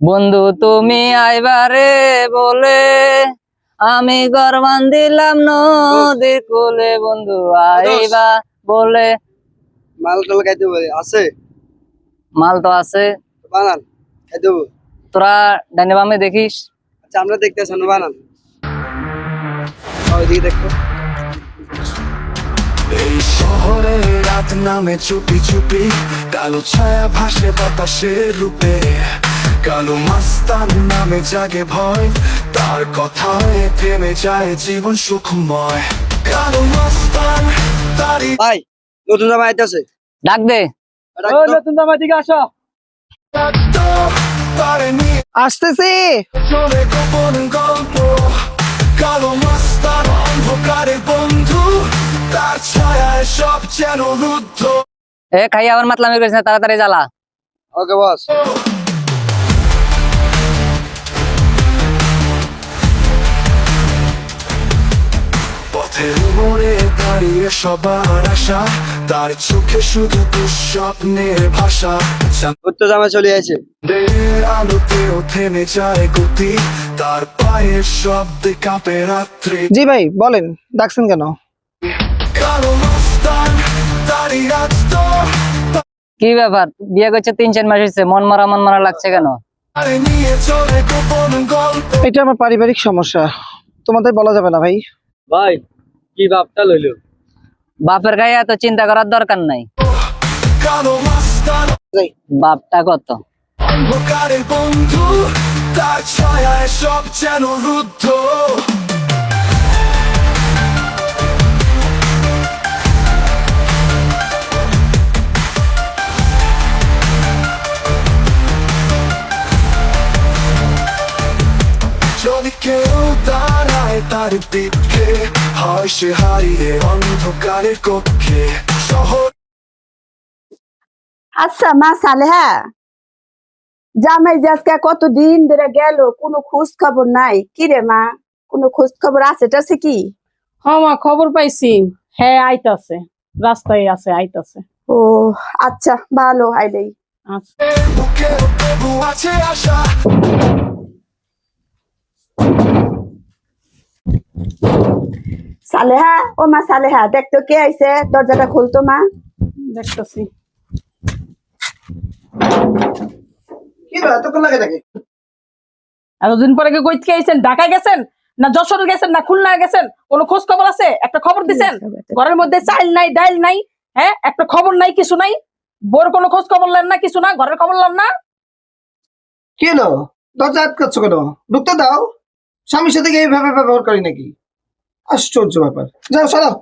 বন্ধু তুমি আইবারে বলে আমি ঘর বান্ধিলাম নদীর কোলে। বন্ধু আইবা বলে। মাল টাল খাইতে আছে? মাল তো আছে। বানান খাইতে তোরা ডানে বামে দেখিস। আচ্ছা আমরা দেখতেছি না বানান। ওইদিকে দেখো। এই শহরে রাত নামে চুপি চুপি কালো ছায়া ভাসে বাতাসের রূপে। কালো মাস্তান নামে জাগে ভয়। তার কথায় থেমে যায় জীবন সুখময়। কালো মাস্তান তারই ভাই নতুন জামা আইতাছে। ডাক দে। নতুন জামা দিকে আসো। তারে আসতেছি। চলে গোপন গল্প। কালো মাস্তান অন্ধকারের বন্ধু। তার ছায়ায় সব যেন রুদ্ধ। এ খাই আবার মাতলামি করিস না তাড়াতাড়ি জ্বালা। ওকে বস। মোড়ে দাঁড়িয়ে সবার আশা। তার চোখে শুধু দুঃস্বপ্নের ভাষা। উত্তর জামা চলে আছে আলোতেও থেমে যায় গতি। তার পায়ের শব্দে কাঁপে রাত্রি। জি ভাই বলেন ডাকছেন কেন? কালো মাস্তান তারই কি ব্যাপার? বিয়ে করছে তিন চার মাস হয়েছে মন মারা মন মারা লাগছে কেন? এটা আমার পারিবারিক সমস্যা। তোমাদের বলা যাবে না ভাই। ভাই কি বাপটা লইল? বাপের গায়ে এত চিন্তা করার দরকার নাই। বাপটা কত? অন্ধকারের বন্ধু তার ছায়ায় সব যেন রুদ্ধ। তার দিকে হয় সে হারিয়ে অন্ধকারের কক্ষে শহর আচ্ছা মা সালেহা জামাই আজকে কতদিন ধরে গেল কোনো খোঁজ খবর নাই। কি রে মা? কোনো খোঁজ খবর আছে টাছে কি? হ্যাঁ মা খবর পাইছি। হ্যাঁ আইতাছে। রাস্তায় আছে আইতাছে। ও আচ্ছা ভালো আইলেই। আচ্ছা। আছে আশা। সালেহা ও মা সালেহা দেখতো কে আইছে? দরজাটা খুলতো মা। দেখতেছি। এতদিন পরে কি কইতে আইছেন? ঢাকায় গেছেন? না যশোর গেছেন? না খুলনা গেছেন? কোনো খোঁজ খবর আছে? একটা খবর দিছেন? ঘরের মধ্যে চাইল নাই ডাইল নাই হ্যাঁ? একটা খবর নাই কিছু নাই? বোর কোনো খোঁজ খবর লেন না কিছু না? ঘরের খবর নেন না? কেন দরজা আটকাচ্ছ কেন? ঢুকতে দাও। স্বামীর সাথে কি এইভাবে ব্যবহার করি নাকি? আশ্চর্য ব্যাপার। যাও সরাও।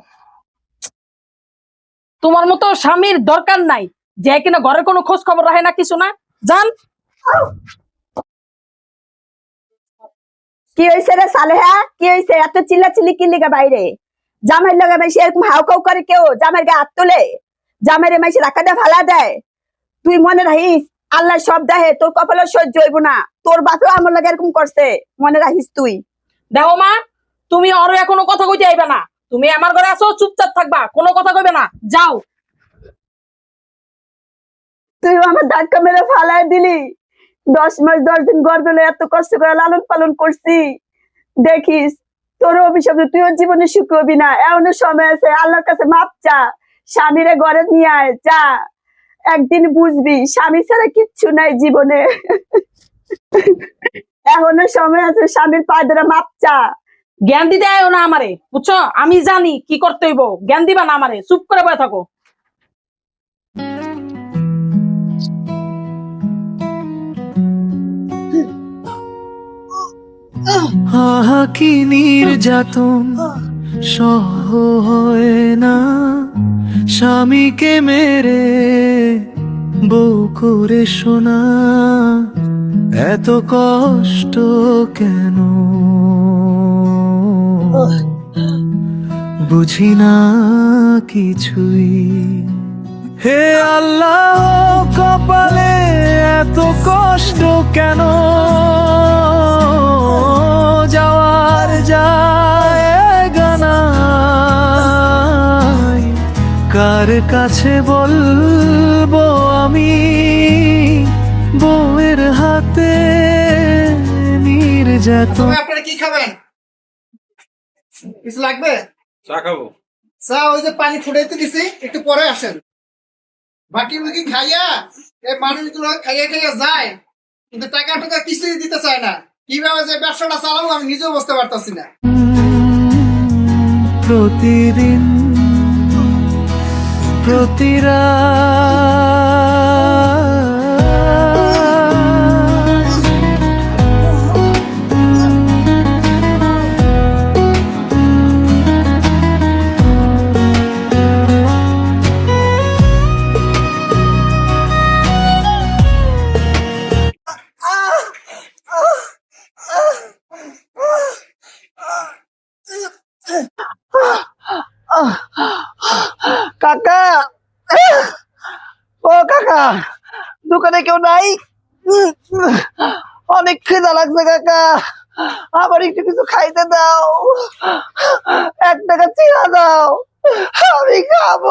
তোমার মতো স্বামীর দরকার নাই। যে কিনা ঘরের কোনো খোঁজ খবর রাখে না কিছু না। জান কি হয়েছে রে সালেহা? কি হয়েছে এত চিল্লা চিল্লি কি লিগা বাইরে? জামাই লগা মাইসে এরকম হাউ খাউ করে কেউ? জামাইয়ের গায়ে হাত তোলে? জামাইরে মাইসে রাখা দেয় ফালা দেয়? তুই মনে রাখিস আল্লাহ সব দেহে তোর কপালে সহ্য হইব না। তোর বাপেও আমার লাগে এরকম করছে। মনে রাখিস তুই। দেখো মা তুমি আরও এখনও কথা কইতে আইবে না। তুমি আমার ঘরে আসো চুপচাপ থাকবা কোনো কথা কইবে না। যাও। তুই আমার ধাক্কা মেরে ফালাই দিলি। দশ মাস দশ দিন গর্ভে এত কষ্ট করে লালন পালন করছি। দেখিস তোর অভিশাপ তুইও জীবনে সুখ হবি না। এমন সময় আছে আল্লাহর কাছে মাপ চা। স্বামীরে ঘরে নিয়ে আয় যা। একদিন বুঝবি স্বামী ছাড়া কিচ্ছু নাই জীবনে। এখনও সময় আছে স্বামীর পায়ে ধরে মাপ চা। জ্ঞান দিতে আয়ো না আমারে বুঝছ? আমি জানি কি করতে হইব জ্ঞান দিবা না আমারে চুপ করে বয়ে থাকো। আহা কি নির্যাতন সহ হয় না। স্বামীকে মেরে বউ করে শোনা এত কষ্ট কেন? বুঝি না কিছুই। হে আল্লাহ কপালে এত কষ্ট কেন? যাওয়ার জায়গা নাই কার কাছে বলব আমি? যেত। আপনারা কি খাবেন? কিছু লাগবে? চা খাব। চা ওই যে পানি ফুটাইতে দিছি একটু পরে আসেন। বাকি মুখি খাইয়া এই মানুষগুলো খাইয়া খাইয়া যায় কিন্তু টাকা টাকা কিছুই দিতে চায় না। কীভাবে যে ব্যবসাটা চালাবো আমি নিজেও বুঝতে পারতাছি না। প্রতিদিন প্রতিরা নাই। অনেক খিদা লাগছে কাকা। আবার একটু কিছু খাইতে দাও। এক টাকা চিরা দাও। আমি খাব।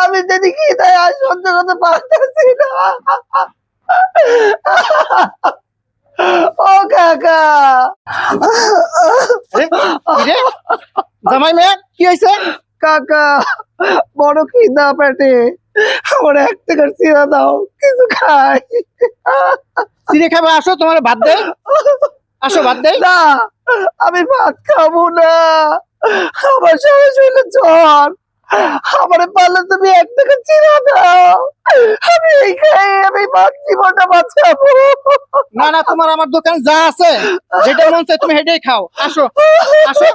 আমি যদি খিদায় আর সহ্য করতে পারতেছি না। ও কাকা। জামাই মেয়ে কি হয়েছে কাকা বড় খিদা পেটে। আমার এক টাকার চিরা দাও কিছু খাই। চিড়ে খাবে আসো তোমার ভাত দে আসো ভাত দে না আমি ভাত খাব না। আমার সারা শরীরে জ্বর। আমার পারলে তুমি এক টাকা চিরা দাও। আমি এই খাই আমি ভাত জীবনটা বাঁচাবো না না তোমার আমার দোকান যা আছে যেটা মন চায় তুমি হেঁটেই খাও। আসো আসো।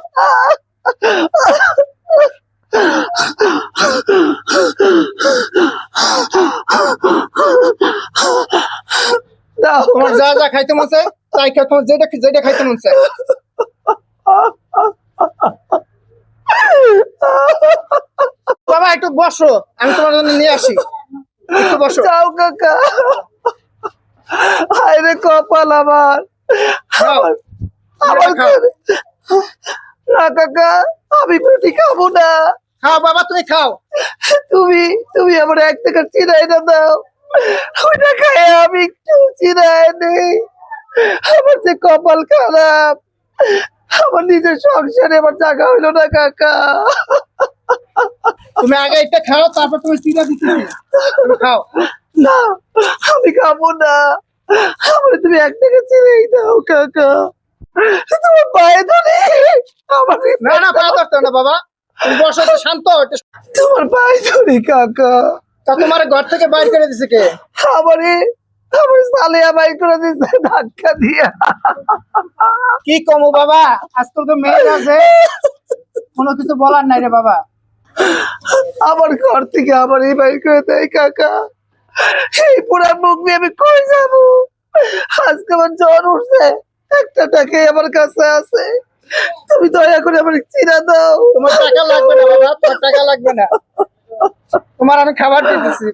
তোমার যা যা খাইতে মন চায় তাই খাও তোমার যেটা যেটা খাইতে মন চায়। বাবা একটু বসো আমি তোমার জন্য নিয়ে আসি। একটু বসো। যাও কাকা। হায় রে কপাল আমার। আমার না কাকা আমি রুটি খাব না। খাও বাবা তুমি খাও। তুমি তুমি আমার এক টাকা চিরাই না দাও। ওইটা খাই আমি একটু চিরাই নেই। আমার যে কপাল খারাপ। আমার নিজের সংসারে আমার জায়গা হইল না কাকা। তুমি আগে একটা খাও তারপর তুমি চিরা দিচ্ছি তুমি খাও। না আমি খাব না। আমার তুমি এক টাকা চিরাই দাও কাকা। তোমার পায়ে ধরে আমার না না পা ধরতে না বাবা। তুমি বসো তো শান্ত হও, একটু তোমার পায়ে ধরে কাকা। তা তোমার ঘর থেকে বাইর করে দিছে কে? আমারে আমার সালিয়া বাই করে ধাক্কা দিয়া। কি কমো বাবা? আজকাল তো মেয়ে আছে। কোনো কিছু বলার নাই রে বাবা। আমার ঘর থেকে আমার এই বাই করে দেয় কাকা। এই পুরা মুখ নিয়ে আমি কই যাব? আজকে আমার জ্বর উঠছে। একটা টাকাই আমার কাছে আছে। তুমি দয়া করে আমার চিরা দাও। তোমার টাকা লাগবে না বাবা তোমার টাকা লাগবে না। তোমার আমি খাবার দিতেছি।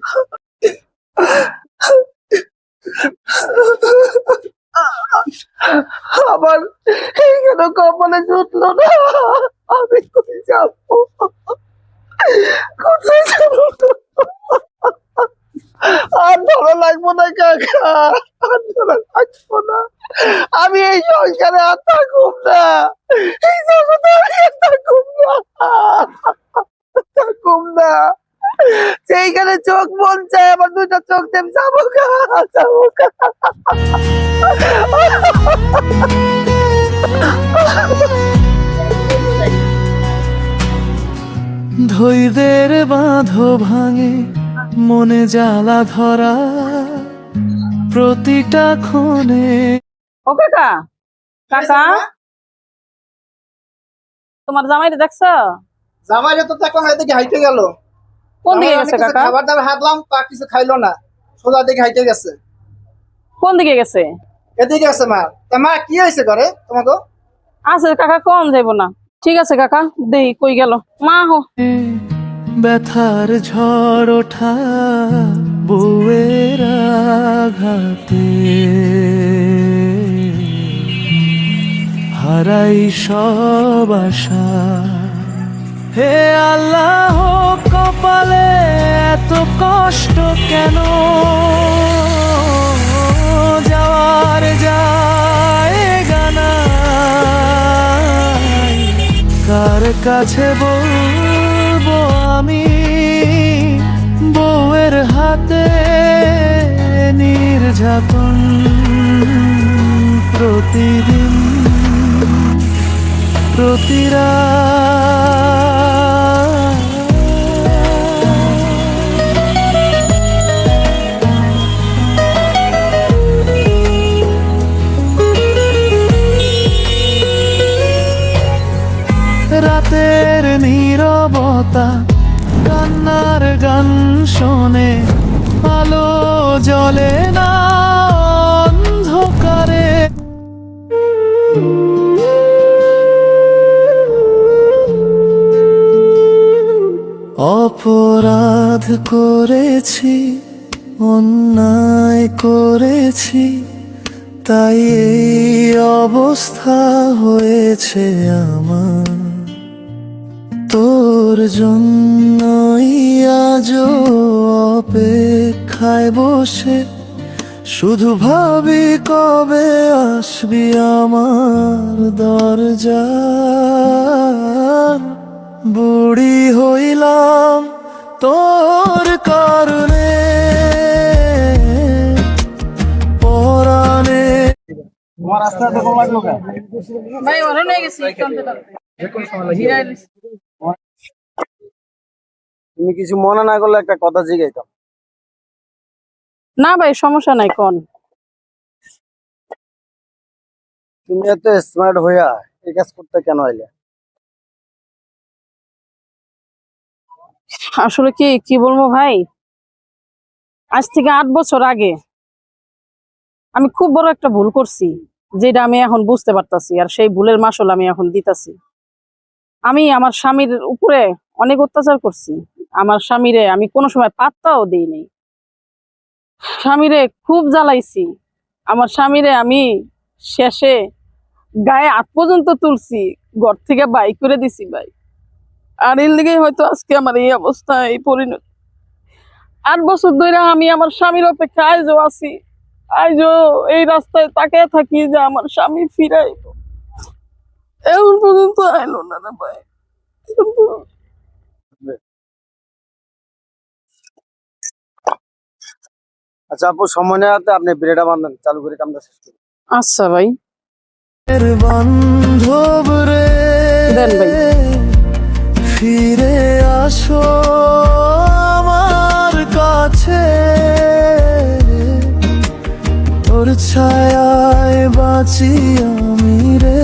আমার এইখানে কপালে জুটলো না আমি কোথায় যাব? কোথায় যাব? আর ধরা লাগবো না, কাকা। আর ধরা লাগবো না। আমি এই সংসারে আর থাকুম না। এই জগতে আমি আর থাকুম না। থাকুম না। সেইখানে চোখ মন চায় আমার দুটা চোখ দেব। যাব যাব ধৈর্যের বাঁধো ভাঙে মনে জ্বালা ধরা প্রতিটা ক্ষণে। ও কাকা কাকা? তোমার জামাইরে দেখছ? জামাই তো দেখলাম এদিকে হাইটে গেল। কোন দিকে গেছে কাকা? খাবার দাবার হাতলাম তা কিছু খাইলো না। সোজা দিকে হাইটে গেছে। কোন দিকে গেছে? এদিকে আছে মা। তা মা কি হয়েছে ঘরে তোমাকে? আছে কাকা কম যাইব না। ঠিক আছে কাকা দেই কই গেল? মা হো। ব্যথার ঝড় ওঠা বউয়ের আঘাতে। হারাই সব আশা। হে আল্লাহ, কপালে এত কষ্ট কেন? যাওয়ার যায় কার কাছে বল আমি বউয়ের হাতে নির্যাতন প্রতিদিন প্রতিরা রাতের নীরবতা জ্বলে না অন্ধকারে। অপরাধ করেছি অন্যায় করেছি তাই এই অবস্থা হয়েছে আমার। তোর জন্যই আজ অপেক্ষায় বসে। শুধু ভাবি কবে আসবি আমার দরজা বুড়ি হইলাম তোর কারণে। পরাণে তোমার রাস্তা দেখো লাগল ভাই ওরা নিয়ে গেছি তুমি কিছু মনে না করলে একটা কথা জিগাইতাম। না ভাই সমস্যা নাই কোন? তুমি এত স্মার্ট হইয়া এই কাজ করতে কেন আইলে? আসলে কি কি বলব ভাই? আজ থেকে আট বছর আগে আমি খুব বড় একটা ভুল করছি যেটা আমি এখন বুঝতে পারতাছি আর সেই ভুলের মাসল আমি এখন দিতাছি। আমি আমার স্বামীর উপরে অনেক অত্যাচার করছি। আমার স্বামীরে আমি কোনো সময় পাত্তাও দিইনি স্বামীরে খুব জ্বালাইছি। আমার স্বামীরে আমি শেষে গায়ে হাত পর্যন্ত তুলছি, ঘর থেকে বাইক করে দিছি ভাই। আর এর লিগেই হয়তো আজকে আমার এই অবস্থা এই পরিণতি। আট বছর ধরে আমি আমার স্বামীর অপেক্ষা আইজও আছি। আইজও এই রাস্তায় তাকিয়ে থাকি যে আমার স্বামী ফিরাই এখন পর্যন্ত আইলো না ভাই। এখন পর্যন্ত- আচ্ছা আপু সময় নেওয়াতে আপনি বিড়েটা বান্ধেন চালু করে কামটা শেষ করুন। আচ্ছা ভাই। বান্ধব রে দেন ভাই। ফিরে আসো আমার কাছে। তোর ছায়ায় বাঁচি আমি রে।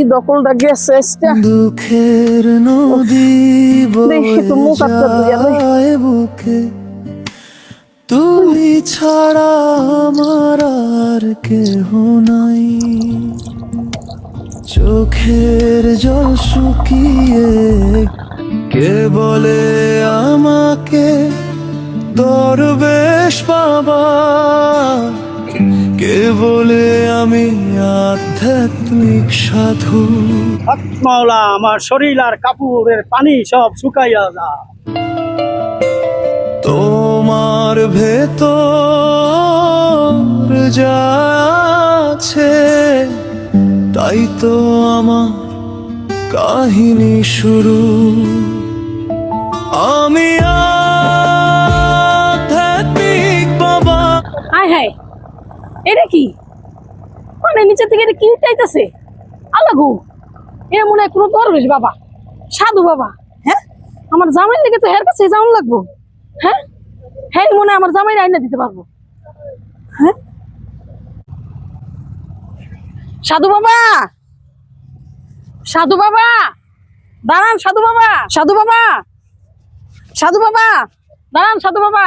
কি দখলটা গেছে দুঃখের নদী দেখি তো মুখ বুকে। তুমি ছাড়া আমার আর কেহ নাই। চোখের জল শুকিয়ে কে বলে আমাকে দরবেশ বাবা? কে বলে আমি আধ্যাত্মিক সাধু। মাওলা আমার শরীর আর কাপড়ের পানি সব শুকাইয়া যা। তোমার ভেতর যা আছে তাই তো আমার কাহিনী শুরু। আমি আধ্যাত্মিক বাবা। হায় হায় এটা কি? মানে নিচে থেকে কি চাইতেছে আলাগু এ মনে হয় কোনো দরবেশ বাবা, সাধু বাবা। হ্যাঁ? আমার জামাই লেগে তো হের কাছে যাওয়ান লাগবো। হ্যাঁ? হ্যাঁ মনে আমার জামাই আইনা দিতে পারব। হ্যাঁ? সাধু বাবা! সাধু বাবা! দাঁড়ান সাধু বাবা! সাধু বাবা! সাধু বাবা! দাঁড়ান সাধু বাবা!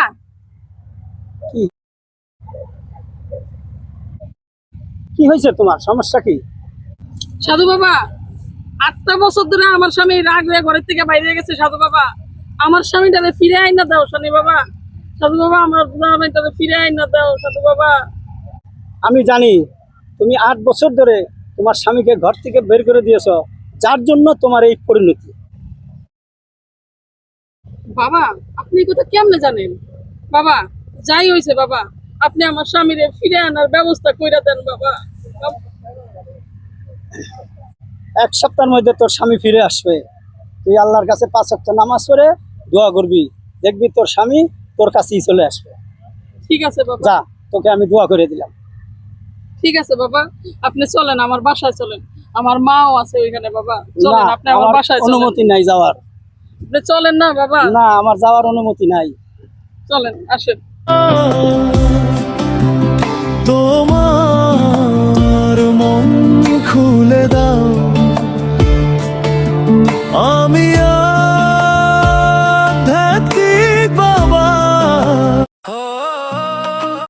কি হয়েছে তোমার? সমস্যা কি? সাধু বাবা আটটা বছর ধরে আমার স্বামী রাগ হয়ে ঘরের থেকে বাইরে গেছে সাধু বাবা। আমার স্বামীটারে ফিরে আইন না দাও শনি বাবা। সাধু বাবা আমার স্বামীটারে ফিরে আইন না দাও সাধু বাবা। আমি জানি তুমি আট বছর ধরে তোমার স্বামীকে ঘর থেকে বের করে দিয়েছ যার জন্য তোমার এই পরিণতি। বাবা আপনি কথা কেমনে জানেন? বাবা যাই হয়েছে বাবা আপনি আমার স্বামীরে ফিরে আনার ব্যবস্থা কইরা দেন বাবা। এক সপ্তাহের মধ্যে তোর স্বামী ফিরে আসবে। তুই আল্লাহর কাছে পাঁচ সপ্তাহ নামাজ পড়ে দোয়া করবি। দেখবি তোর স্বামী তোর কাছেই চলে আসবে। ঠিক আছে বাবা। যা তোকে আমি দোয়া করে দিলাম। ঠিক আছে বাবা। আপনি চলেন আমার বাসায় চলেন। আমার মাও আছে ওইখানে বাবা। চলেন আপনি আমার বাসায় চলেন। অনুমতি নাই যাওয়ার। আপনি চলেন না বাবা। না আমার যাওয়ার অনুমতি নাই। চলেন আসেন। ও খুলে দাও। আমি